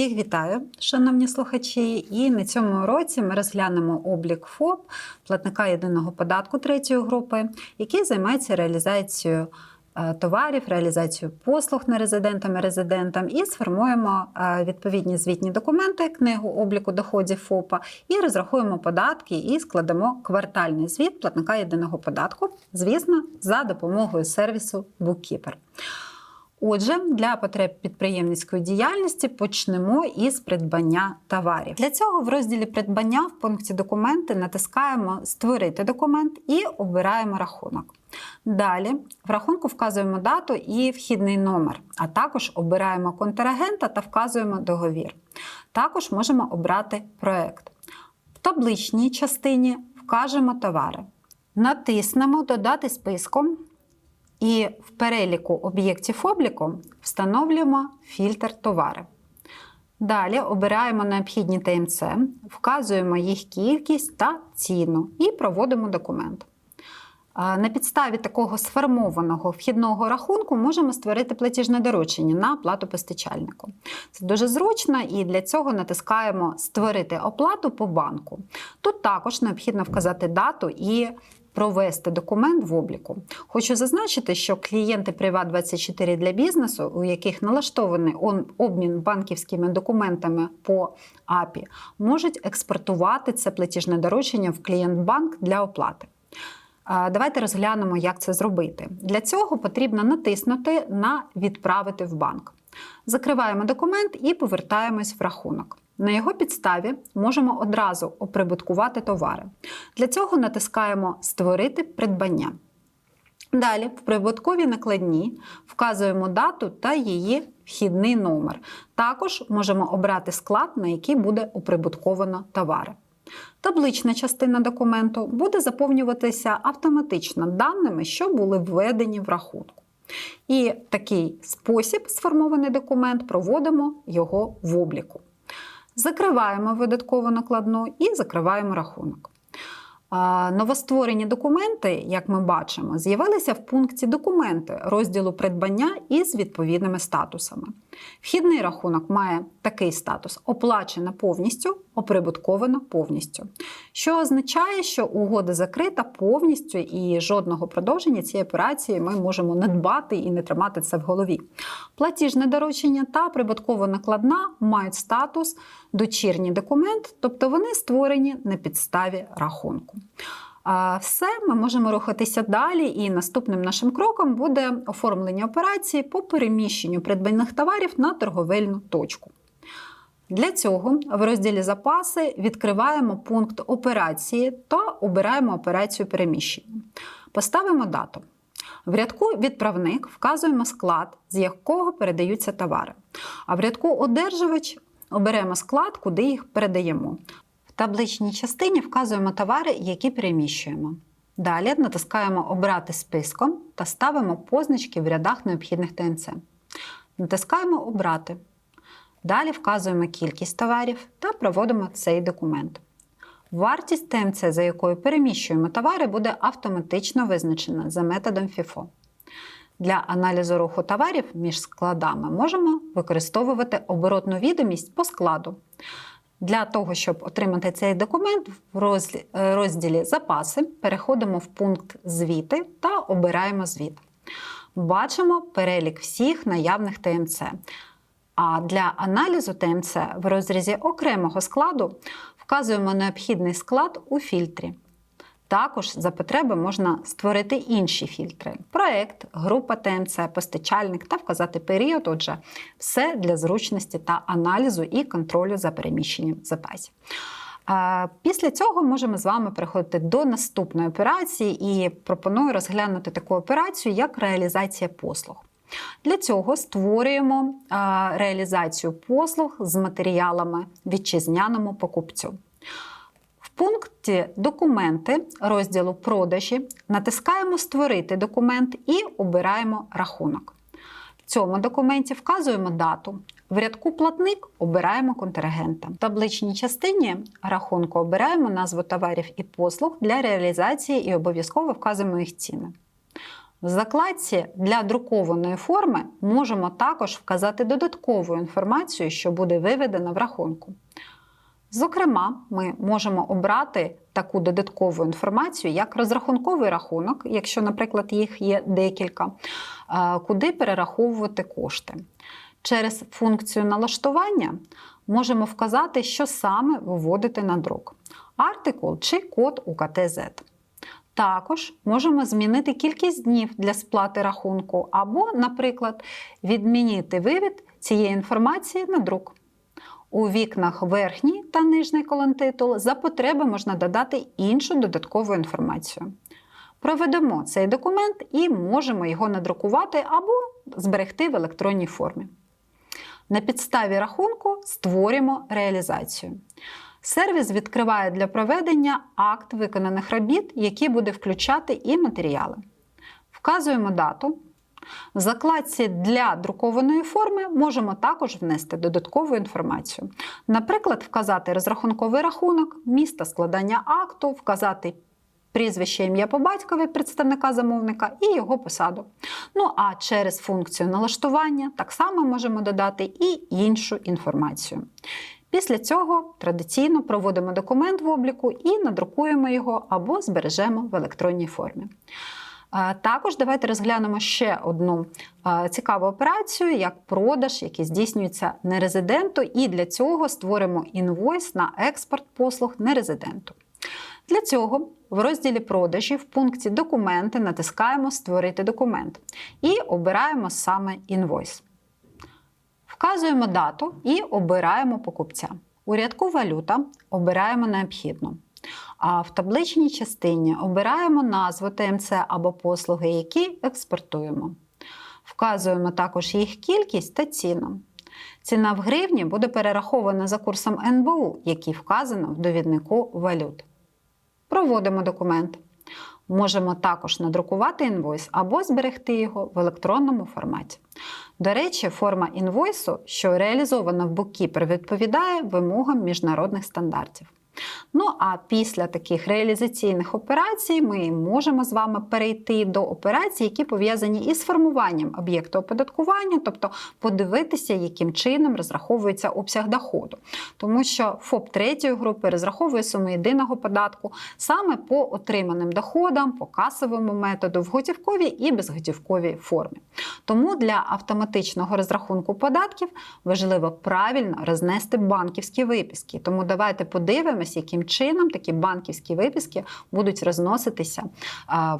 Всіх вітаю, шановні слухачі. І на цьому уроці ми розглянемо облік ФОП, платника єдиного податку третьої групи, який займається реалізацією е, товарів, реалізацією послуг нерезидентам і резидентам, і сформуємо е, відповідні звітні документи, книгу обліку доходів ФОПа, і розрахуємо податки і складемо квартальний звіт платника єдиного податку, звісно, за допомогою сервісу Bookkeeper. Отже, для потреб підприємницької діяльності почнемо із придбання товарів. Для цього в розділі придбання в пункті документи натискаємо Створити документ і обираємо рахунок. Далі в рахунку вказуємо дату і вхідний номер, а також обираємо контрагента та вказуємо договір. Також можемо обрати проект. В табличній частині вкажемо товари. Натиснемо Додати списком і в переліку об'єктів обліку встановлюємо фільтр товари. Далі обираємо необхідні ТМЦ, вказуємо їх кількість та ціну і проводимо документ. На підставі такого сформованого вхідного рахунку можемо створити платіжне доручення на оплату постачальнику. Це дуже зручно і для цього натискаємо Створити оплату по банку. Тут також необхідно вказати дату і провести документ в обліку. Хочу зазначити, що клієнти Приват24 для бізнесу, у яких налаштований обмін банківськими документами по АПІ, можуть експортувати це платіжне доручення в клієнт-банк для оплати. Давайте розглянемо, як це зробити. Для цього потрібно натиснути на Відправити в банк. Закриваємо документ і повертаємось в рахунок. На його підставі можемо одразу оприбуткувати товари. Для цього натискаємо Створити придбання. Далі в прибутковій накладні вказуємо дату та її вхідний номер. Також можемо обрати склад, на який буде оприбутковано товари. Таблична частина документу буде заповнюватися автоматично даними, що були введені в рахунку. І такий спосіб сформований документ проводимо його в обліку. Закриваємо видаткову накладну і закриваємо рахунок. Новостворені документи, як ми бачимо, з'явилися в пункті Документи розділу придбання із відповідними статусами. Вхідний рахунок має такий статус: оплачена повністю, оприбуткована повністю. Що означає, що угода закрита повністю і жодного продовження цієї операції ми можемо не дбати і не тримати це в голові. Платіжне доручення та прибуткова накладна мають статус дочірній документ, тобто вони створені на підставі рахунку. Все, ми можемо рухатися далі, і наступним нашим кроком буде оформлення операції по переміщенню придбаних товарів на торговельну точку. Для цього в розділі Запаси відкриваємо пункт операції та обираємо операцію переміщення. Поставимо дату. В рядку Відправник вказуємо склад, з якого передаються товари. А в рядку Одержувач оберемо склад, куди їх передаємо. В табличній частині вказуємо товари, які переміщуємо. Далі натискаємо Обрати списком та ставимо позначки в рядах необхідних ТНЦ. Натискаємо Обрати. Далі вказуємо кількість товарів та проводимо цей документ. Вартість ТМЦ, за якою переміщуємо товари, буде автоматично визначена за методом FIFO. Для аналізу руху товарів між складами можемо використовувати оборотну відомість по складу. Для того, щоб отримати цей документ, в е, розділі Запаси переходимо в пункт Звіти та обираємо звіт. Бачимо перелік всіх наявних ТМЦ. А для аналізу ТМЦ в розрізі окремого складу вказуємо необхідний склад у фільтрі. Також за потреби можна створити інші фільтри: проект, група ТМЦ, постачальник та вказати період. Отже, все для зручності та аналізу і контролю за переміщенням запасів. Після цього можемо з вами переходити до наступної операції і пропоную розглянути таку операцію, як реалізація послуг. Для цього створюємо реалізацію послуг з матеріалами вітчизняному покупцю. В пункті Документи розділу Продажі натискаємо Створити документ і обираємо рахунок. В цьому документі вказуємо дату. В рядку Платник обираємо контрагента. В табличній частині рахунку обираємо назву товарів і послуг для реалізації і обов'язково вказуємо їх ціни. В закладці для друкованої форми можемо також вказати додаткову інформацію, що буде виведена в рахунку. Зокрема, ми можемо обрати таку додаткову інформацію, як розрахунковий рахунок, якщо, наприклад, їх є декілька, е, куди перераховувати кошти. Через функцію налаштування можемо вказати, що саме виводити на друк: артикул чи код УКТЗ. Також можемо змінити кількість днів для сплати рахунку, або, наприклад, відмінити вивід цієї інформації на друк. У вікнах верхній та нижній колонтитул за потреби можна додати іншу додаткову інформацію. Проведемо цей документ і можемо його надрукувати або зберегти в електронній формі. На підставі рахунку створюємо реалізацію. Сервіс відкриває для проведення акт виконаних робіт, який буде включати і матеріали. Вказуємо дату. В закладці для друкованої форми можемо також внести додаткову інформацію. Наприклад, вказати розрахунковий рахунок, місто складання акту, вказати прізвище ім'я по батькові представника замовника і його посаду. Ну а через функцію налаштування так само можемо додати і іншу інформацію. Після цього традиційно проводимо документ в обліку і надрукуємо його або збережемо в електронній формі. Також давайте розглянемо ще одну цікаву операцію, як продаж, який здійснюється нерезиденту, і для цього створимо інвойс на експорт послуг нерезиденту. Для цього в розділі продажі в пункті Документи натискаємо Створити документ і обираємо саме інвойс. Вказуємо дату і обираємо покупця. У рядку Валюта обираємо необхідну. А в табличній частині обираємо назву ТМЦ або послуги, які експортуємо. Вказуємо також їх кількість та ціну. Ціна в гривні буде перерахована за курсом НБУ, який вказано в довіднику валют. Проводимо документ. Можемо також надрукувати інвойс або зберегти його в електронному форматі. До речі, форма інвойсу, що реалізована в Bookkeeper, відповідає вимогам міжнародних стандартів. Ну а після таких реалізаційних операцій ми можемо з вами перейти до операцій, які пов'язані із формуванням об'єкту оподаткування, тобто подивитися, яким чином розраховується обсяг доходу. Тому що ФОП третьої групи розраховує суму єдиного податку саме по отриманим доходам, по касовому методу в готівковій і безготівковій формі. Тому для автоматичного розрахунку податків важливо правильно рознести банківські виписки. Тому давайте подивимося, яким чином такі банківські виписки будуть розноситися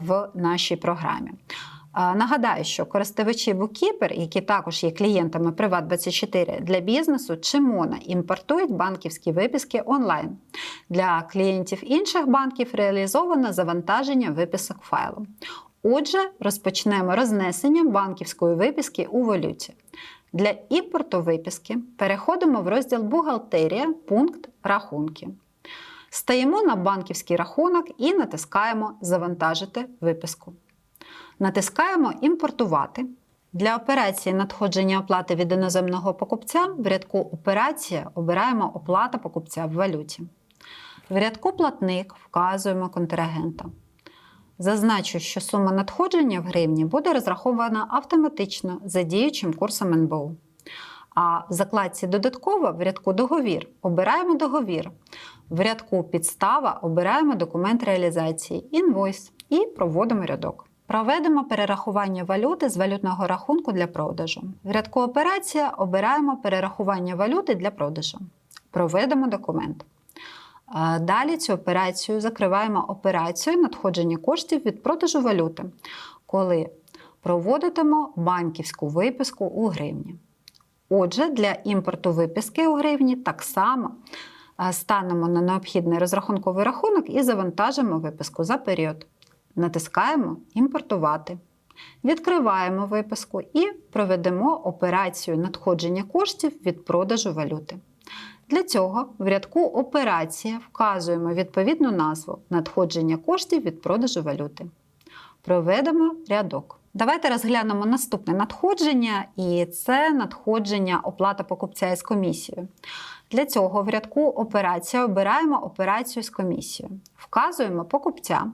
в нашій програмі. Нагадаю, що користувачі Bookkeeper, які також є клієнтами Privat24 для бізнесу, чи МОНА імпортують банківські виписки онлайн. Для клієнтів інших банків реалізовано завантаження виписок файлу. Отже, розпочнемо рознесення банківської виписки у валюті. Для імпорту виписки переходимо в розділ Бухгалтерія, пункт Рахунки. Стаємо на банківський рахунок і натискаємо Завантажити виписку. Натискаємо Імпортувати. Для операції надходження оплати від іноземного покупця в рядку Операція обираємо Оплата покупця в валюті. В рядку Платник вказуємо контрагента. Зазначу, що сума надходження в гривні буде розрахована автоматично за діючим курсом НБУ. А в закладці Додатково в рядку Договір обираємо договір. В рядку Підстава обираємо документ реалізації інвойс і проводимо рядок. Проведемо перерахування валюти з валютного рахунку для продажу. В рядку Операція обираємо перерахування валюти для продажу. Проведемо документ. Далі цю операцію закриваємо операцію надходження коштів від продажу валюти, коли проводитимо банківську виписку у гривні. Отже, для імпорту виписки у гривні так само станемо на необхідний розрахунковий рахунок і завантажимо виписку за період. Натискаємо Імпортувати. Відкриваємо виписку і проведемо операцію надходження коштів від продажу валюти. Для цього в рядку Операція вказуємо відповідну назву надходження коштів від продажу валюти. Проведемо рядок. Давайте розглянемо наступне надходження, і це надходження оплата покупця із комісією. Для цього в рядку Операція обираємо операцію з комісією. Вказуємо покупця,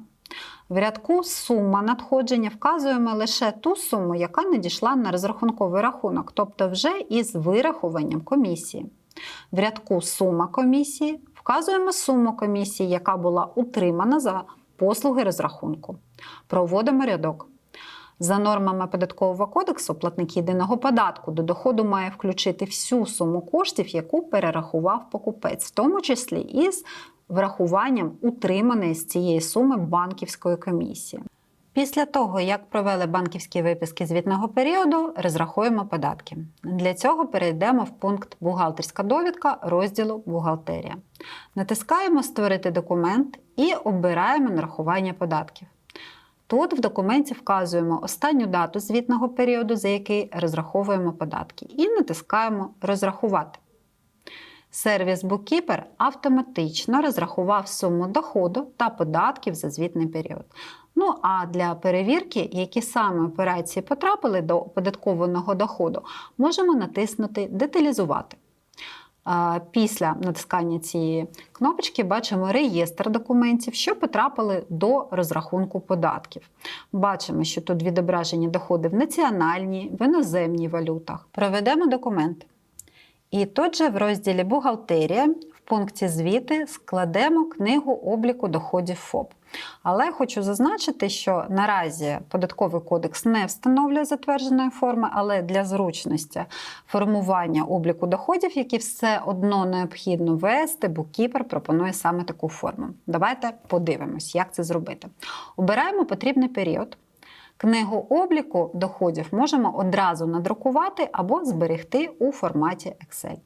В рядку сума надходження вказуємо лише ту суму, яка надійшла на розрахунковий рахунок, тобто вже із вирахуванням комісії. В рядку сума комісії вказуємо суму комісії, яка була утримана за послуги розрахунку. Проводимо рядок. За нормами податкового кодексу, платник єдиного податку до доходу має включити всю суму коштів, яку перерахував покупець, в тому числі із врахуванням утриманої з цієї суми банківської комісії. Після того, як провели банківські виписки звітного періоду, розрахуємо податки. Для цього перейдемо в пункт Бухгалтерська довідка розділу Бухгалтерія. Натискаємо Створити документ і обираємо нарахування податків. Тут в документі вказуємо останню дату звітного періоду, за який розраховуємо податки, і натискаємо Розрахувати. Сервіс Bookkeeper автоматично розрахував суму доходу та податків за звітний період. Ну а для перевірки, які саме операції потрапили до оподаткованого доходу, можемо натиснути Деталізувати. Після натискання цієї кнопочки бачимо реєстр документів, що потрапили до розрахунку податків. Бачимо, що тут відображені доходи в національній, в іноземній валютах. Проведемо документи. І тут же в розділі Бухгалтерія в пункті звіти складемо книгу обліку доходів ФОП. Але хочу зазначити, що наразі податковий кодекс не встановлює затвердженої форми, але для зручності формування обліку доходів, які все одно необхідно вести, буккіпер пропонує саме таку форму. Давайте подивимось, як це зробити. Обираємо потрібний період. Книгу обліку доходів можемо одразу надрукувати або зберегти у форматі Excel.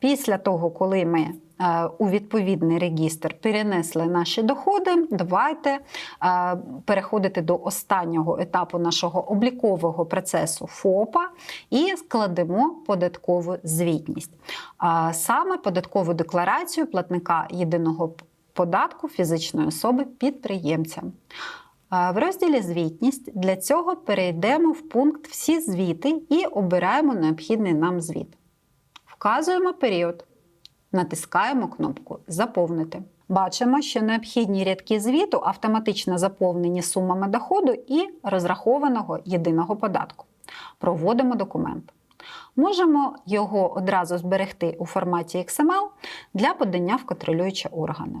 Після того, коли ми е, у відповідний регістр перенесли наші доходи, давайте е, переходити до останнього етапу нашого облікового процесу ФОПа і складемо податкову звітність. Саме податкову декларацію платника єдиного податку фізичної особи підприємця. В розділі Звітність для цього перейдемо в пункт Всі звіти і обираємо необхідний нам звіт. Вказуємо період, натискаємо кнопку Заповнити. Бачимо, що необхідні рядки звіту автоматично заповнені сумами доходу і розрахованого єдиного податку. Проводимо документ. Можемо його одразу зберегти у форматі XML для подання в контролюючі органи.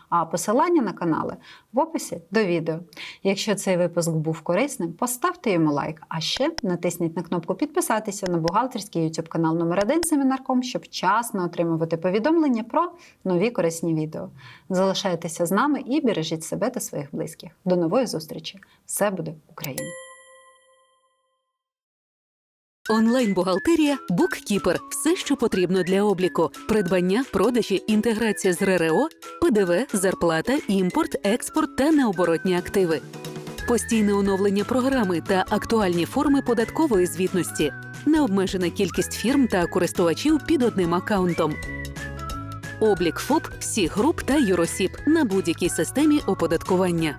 А посилання на канали в описі до відео. Якщо цей випуск був корисним, поставте йому лайк, а ще натисніть на кнопку підписатися на бухгалтерський YouTube канал номер 1 Семінарком, щоб вчасно отримувати повідомлення про нові корисні відео. Залишайтеся з нами і бережіть себе та своїх близьких. До нової зустрічі! Все буде Україна! Онлайн-бухгалтерія BookKeeper – все, що потрібно для обліку: придбання, продажі, інтеграція з РРО, ПДВ, зарплата, імпорт, експорт та необоротні активи, постійне оновлення програми та актуальні форми податкової звітності, необмежена кількість фірм та користувачів під одним аккаунтом. Облік ФОП, всіх груп та юросіб на будь-якій системі оподаткування.